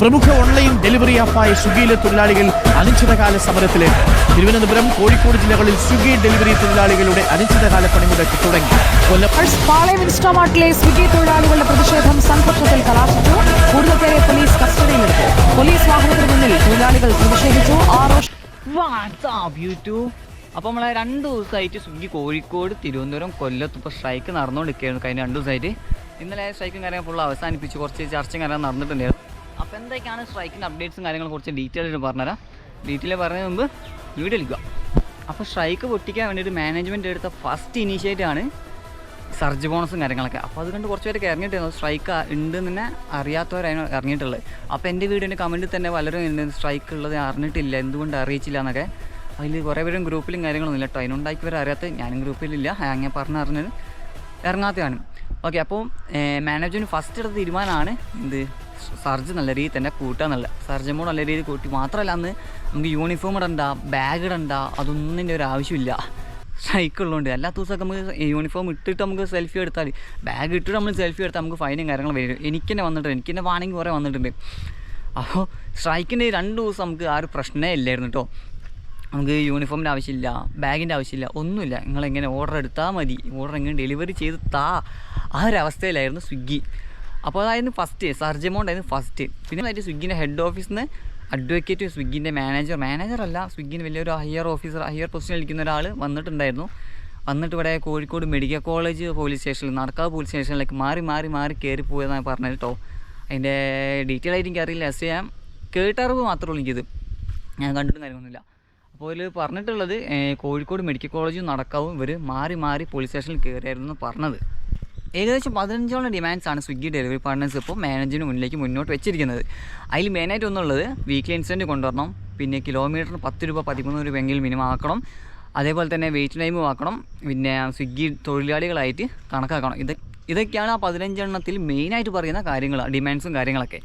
പ്രമുഖ online delivery ആപ്പായ സ്വിഗ്ഗിയിലെ തൊഴിലാളികൾ അനിശ്ചിതകാല സമരത്തിലേക്ക് തിരുവനന്തപുരം കോഴിക്കോട് ജില്ലകളിൽ സ്വിഗ്ഗി ഡെലിവറി തൊഴിലാളികളുടെ അനിശ്ചിതകാല പണിമുടക്ക് തുടങ്ങി. പാളയം ഇൻസ്റ്റാമാർട്ടിലെ സ്വിഗ്ഗി തൊഴിലാളികളുടെ പ്രതിഷേധം സംഘർഷത്തിൽ കലാശിച്ചു. കൂടുതൽ പേരെ പോലീസ് കസ്റ്റഡിയിലെടുത്തു. പോലീസ് വാഹനത്തിന് മുന്നിൽ തൊഴിലാളികൾ പ്രതിഷേധിച്ചു. ആറോ വാട്സാപ്പ് യൂട്യൂബ് അപ്പോൾ നമ്മളെ രണ്ട് ദിവസമായിട്ട് സ്വിഗ്ഗി കോഴിക്കോട് തിരുവനന്തപുരം കൊല്ലത്ത് ഇപ്പോൾ സ്ട്രൈക്ക് നടന്നുകൊണ്ടിരിക്കുകയായിരുന്നു കഴിഞ്ഞ രണ്ട് ദിവസമായിട്ട് ഇന്നലെ സ്ട്രൈക്കും കാര്യങ്ങൾ ഫുൾ അവസാനിപ്പിച്ച് കുറച്ച് ചർച്ചയും കാര്യങ്ങൾ നടന്നിട്ടുണ്ടായിരുന്നു. അപ്പോൾ എന്തൊക്കെയാണ് സ്ട്രൈക്കിന്റെ അപ്ഡേറ്റ്സും കാര്യങ്ങളും കുറച്ച് ഡീറ്റെയിൽ ആയിട്ട് പറഞ്ഞുതരാം. ഡീറ്റെയിൽ പറയുന്നതിന് മുമ്പ് വീഡിയോ എടുക്കുക. അപ്പോൾ സ്ട്രൈക്ക് പൊട്ടിക്കാൻ വേണ്ടിയിട്ട് മാനേജ്മെന്റ് എടുത്ത ഫസ്റ്റ് ഇനീഷ്യേറ്റീവ് ആണ് സർജ് ബോണസും കാര്യങ്ങളൊക്കെ. അപ്പോൾ അതുകൊണ്ട് കുറച്ച് പേരൊക്കെ ഇറങ്ങിയിട്ടായിരുന്നു സ്ട്രൈക്ക് ഉണ്ടെന്ന് തന്നെ അറിയാത്തവരാണ് ഇറങ്ങിയിട്ടുള്ളത്. അപ്പോൾ എന്റെ വീഡിയോന്റെ കമന്റിൽ തന്നെ പലരും ഉണ്ട് സ്ട്രൈക്ക് ഉള്ളത് അറിഞ്ഞിട്ടില്ല എന്തുകൊണ്ട് അറിയിച്ചില്ല എന്നൊക്കെ. അതിൽ കുറേ പേരും ഗ്രൂപ്പിലും കാര്യങ്ങളൊന്നും ഇല്ല കേട്ടോ. ഉണ്ടാക്കിയവർ അറിയാത്ത ഞാനും ഗ്രൂപ്പിലില്ല അങ്ങനെ പറഞ്ഞ് അറിഞ്ഞത് ഇറങ്ങാത്തതാണ്. ഓക്കെ അപ്പോൾ മാനേജ്മെന്റ് ഫസ്റ്റ് എടുത്ത തീരുമാനമാണ് എന്ത്? സർജ് നല്ല രീതിയിൽ തന്നെ കൂട്ടുക നല്ല സർജൻ മോഡ് നല്ല രീതിയിൽ കൂട്ടി മാത്രമല്ല അന്ന് നമുക്ക് യൂണിഫോം ഇടണ്ട ബാഗ് ഇടണ്ട അതൊന്നിന്റെ ഒരു ആവശ്യമില്ല. സ്ട്രൈക്ക് ഉള്ളതുകൊണ്ട് എല്ലാ ദിവസമൊക്കെ നമുക്ക് യൂണിഫോം ഇട്ടിട്ട് നമുക്ക് സെൽഫി എടുത്താൽ ബാഗ് ഇട്ടിട്ട് നമ്മൾ സെൽഫി എടുത്താൽ നമുക്ക് ഫൈനും കാര്യങ്ങളും വരും. എനിക്ക് തന്നെ വന്നിട്ടുണ്ട്. എനിക്ക് തന്നെ വാണെങ്കിൽ കുറേ വന്നിട്ടുണ്ട്. അപ്പോൾ സ്ട്രൈക്കിന്റെ രണ്ട് ദിവസം നമുക്ക് ആ ഒരു പ്രശ്നമേ ഇല്ലായിരുന്നു കേട്ടോ നമുക്ക് യൂണിഫോമിന്റെ ആവശ്യമില്ല ബാഗിന്റെ ആവശ്യമില്ല ഒന്നുമില്ല. നിങ്ങളെങ്ങനെ ഓർഡർ എടുത്താൽ മതി. ഓർഡർ എങ്ങനെ ഡെലിവറി ചെയ്ത് താ. ആ ഒരു അവസ്ഥയിലായിരുന്നു സ്വിഗ്ഗി. അപ്പോൾ അതായിരുന്നു ഫസ്റ്റ് സർജ് എമൗണ്ട് ആയിരുന്നു ഫസ്റ്റ് പിന്നെ അതായത് സ്വിഗ്ഗിന്റെ ഹെഡ് ഓഫീസിൽ നിന്ന് അഡ്വക്കേറ്റ് സ്വിഗ്ഗിന്റെ മാനേജർ മാനേജർ അല്ല സ്വിഗ്ഗിന്റെ വലിയൊരു ഹയർ ഓഫീസർ ഹയർ പൊസിഷനിൽ ഇരിക്കുന്ന ഒരാൾ വന്നിട്ടുണ്ടായിരുന്നു. വന്നിട്ട് ഇവിടെ കോഴിക്കോട് മെഡിക്കൽ കോളേജ് പോലീസ് സ്റ്റേഷനിൽ നടക്കാവ് പോലീസ് സ്റ്റേഷനിലേക്ക് മാറി മാറി മാറി കയറി പോയതാണ് പറഞ്ഞത് കേട്ടോ. അതിന്റെ ഡീറ്റെയിൽ ആയിട്ട് എനിക്കറിയില്ല. എസ് ചെയ്യാൻ കേട്ടറിവ് മാത്രമേ ഉള്ളൂ എനിക്കിത്. ഞാൻ കണ്ടിട്ടും കാര്യമൊന്നുമില്ല. അപ്പോൾ ഇതിൽ പറഞ്ഞിട്ടുള്ളത് കോഴിക്കോട് മെഡിക്കൽ കോളേജും നടക്കാവും ഇവർ മാറി മാറി പോലീസ് സ്റ്റേഷനിൽ കയറിയായിരുന്നു പറഞ്ഞത്. ഏകദേശം പതിനഞ്ചോളം ആണ് സ്വിഗ്ഗി ഡെലിവറി പാർട്ട്നേഴ്സ് ഇപ്പോൾ മാനേജിന് മുന്നിലേക്ക് മുന്നോട്ട് വെച്ചിരിക്കുന്നത്. അതിൽ മെയിനായിട്ട് ഒന്നുള്ളത് വീക്ക്ലി ഇൻസിഡന്റ് കൊണ്ടുവരണം പിന്നെ കിലോമീറ്ററിന് പത്ത് രൂപ പതിമൂന്ന് രൂപ എങ്കിലും മിനിമം ആക്കണം. അതേപോലെ തന്നെ വെയിറ്റ് ടൈമും ആക്കണം പിന്നെ സ്വിഗ്ഗി തൊഴിലാളികളായിട്ട് കണക്കാക്കണം. ഇത് ഇതൊക്കെയാണ് ആ പതിനഞ്ചെണ്ണത്തിൽ മെയിനായിട്ട് പറയുന്ന കാര്യങ്ങൾ ഡിമാൻഡ്സും കാര്യങ്ങളൊക്കെ.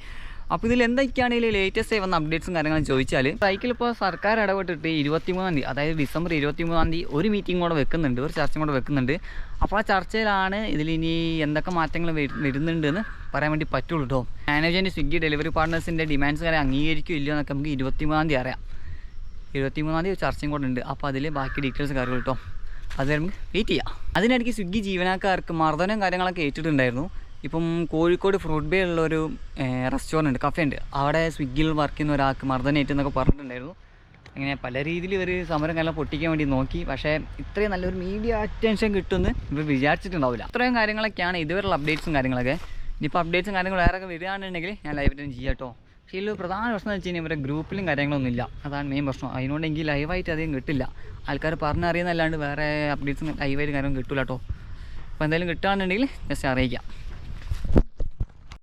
അപ്പോൾ ഇതിൽ എന്തൊക്കെയാണ് ലേറ്റസ്റ്റ് വന്ന അപ്ഡേറ്റ്സും കാര്യങ്ങളും ചോദിച്ചാൽ സൈക്കിൾ ഇപ്പോൾ സർക്കാർ ഇടപെട്ടിട്ട് ഇരുപത്തിമൂന്നാം തീയതി അതായത് ഡിസംബർ ഇരുപത്തിമൂന്നാം തീയതി ഒരു മീറ്റിംഗ് കൂടെ വെക്കുന്നുണ്ട് ഒരു ചർച്ചയും കൂടെ വെക്കുന്നുണ്ട്. അപ്പോൾ ആ ചർച്ചയിലാണ് ഇതിൽ ഇനി എന്തൊക്കെ മാറ്റങ്ങൾ വരു- വരുന്നുണ്ട് എന്ന് പറയാൻ വേണ്ടി പറ്റുള്ളൂ കേട്ടോ മാനേജറിന്റെ സ്വിഗ്ഗി ഡെലിവറി പാർട്ട്നേഴ്സിന്റെ ഡിമാൻഡ്സ് കാര്യം അംഗീകരിക്കും ഇല്ലയോ എന്നൊക്കെ നമുക്ക് ഇരുപത്തിമൂന്നാം തീയതി അറിയാം. ഇരുപത്തിമൂന്നാം തീയതി ചർച്ചയും കൂടെ ഉണ്ട്. അപ്പോൾ അതിൽ ബാക്കി ഡീറ്റെയിൽസ് കാര്യങ്ങൾ കേട്ടോ അത് നമുക്ക് വെയിറ്റ് ചെയ്യാം. അതിനിടയ്ക്ക് സ്വിഗ്ഗി ജീവനക്കാർക്ക് മർദ്ദനം കാര്യങ്ങളൊക്കെ ഏറ്റിട്ടുണ്ടായിരുന്നു. ഇപ്പം കോഴിക്കോട് ഫ്രൂട്ട് ബേ ഉള്ള ഒരു റെസ്റ്റോറന്റ് കഫേ ഉണ്ട് അവിടെ സ്വിഗ്ഗിയിൽ വർക്ക് ചെയ്യുന്ന ഒരാൾക്ക് മർദ്ദനം എന്നൊക്കെ പറഞ്ഞിട്ടുണ്ടായിരുന്നു. അങ്ങനെ പല രീതിയിൽ ഇവർ സമരം കാലം പൊട്ടിക്കാൻ വേണ്ടി നോക്കി. പക്ഷേ ഇത്രയും നല്ലൊരു മീഡിയ അറ്റൻഷൻ കിട്ടുമെന്ന് ഇവർ വിചാരിച്ചിട്ടുണ്ടാവില്ല. അത്രയും കാര്യങ്ങളൊക്കെയാണ് ഇതുവരെയുള്ള അപ്ഡേറ്റ്സും കാര്യങ്ങളൊക്കെ. ഇനിയിപ്പോൾ അപ്ഡേറ്റ്സും കാര്യങ്ങളും വേറെ വരികയാണെന്നുണ്ടെങ്കിൽ ഞാൻ ലൈവ് അറ്റൻഡ് ചെയ്യാം കേട്ടോ. പക്ഷേ ഇതിൽ പ്രധാന പ്രശ്നം എന്ന് വെച്ച് കഴിഞ്ഞാൽ ഇവരുടെ ഗ്രൂപ്പിലും കാര്യങ്ങളൊന്നും ഇല്ല അതാണ് മെയിൻ പ്രശ്നം. അതിനോട് എനിക്ക് ലൈവായിട്ട് അധികം കിട്ടില്ല. ആൾക്കാർ പറഞ്ഞറിയുന്നല്ലാണ്ട് വേറെ അപ്ഡേറ്റ്സും ലൈവായിട്ട് കാര്യങ്ങളും കിട്ടില്ല കേട്ടോ. അപ്പോൾ എന്തായാലും കിട്ടുകയാണെന്നുണ്ടെങ്കിൽ ജസ്റ്റ് അറിയിക്കാം.